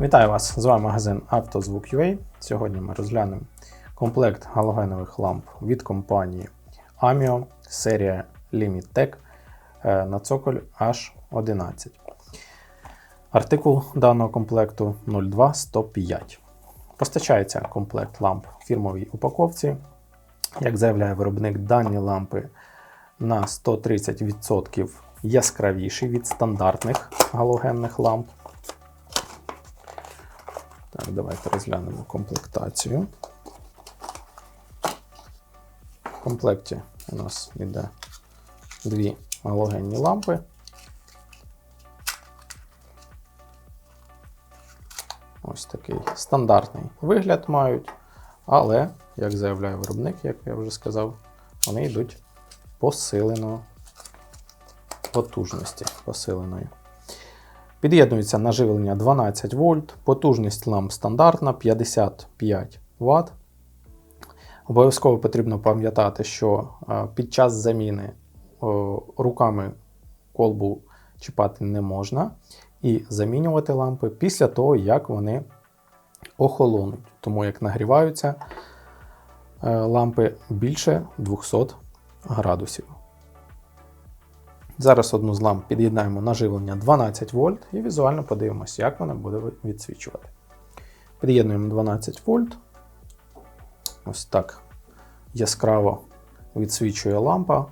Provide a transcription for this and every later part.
Вітаю вас! З вами магазин «Автозвук.UA». Сьогодні ми розглянемо комплект галогенових ламп від компанії Amio, серія Limittech е, на цоколь H11. Артикул даного комплекту 02105. Постачається комплект ламп в фірмовій упаковці. Як заявляє виробник, дані лампи на 130% яскравіші від стандартних галогенних ламп. Давайте розглянемо комплектацію. В комплекті у нас йде дві галогенні лампи. Ось такий стандартний вигляд мають, але, як заявляє виробник, як я вже сказав, вони йдуть посилено потужності посиленої. Під'єднується на живлення 12 вольт, потужність ламп стандартна 55 Вт. Обов'язково потрібно пам'ятати, що е, під час заміни руками колбу чіпати не можна, і замінювати лампи після того, як вони охолонуть. Тому як нагріваються е, лампи більше 200 градусів. Зараз одну з ламп під'єднаємо на живлення 12 вольт і візуально подивимося, як вона буде відсвічувати. Під'єднуємо 12 вольт. Ось так яскраво відсвічує лампа.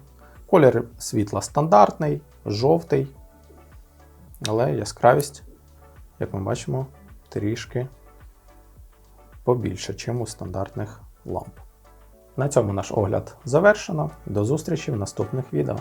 Колір світла стандартний, жовтий, але яскравість, як ми бачимо, трішки побільше, ніж у стандартних ламп. На цьому наш огляд завершено. До зустрічі в наступних відео.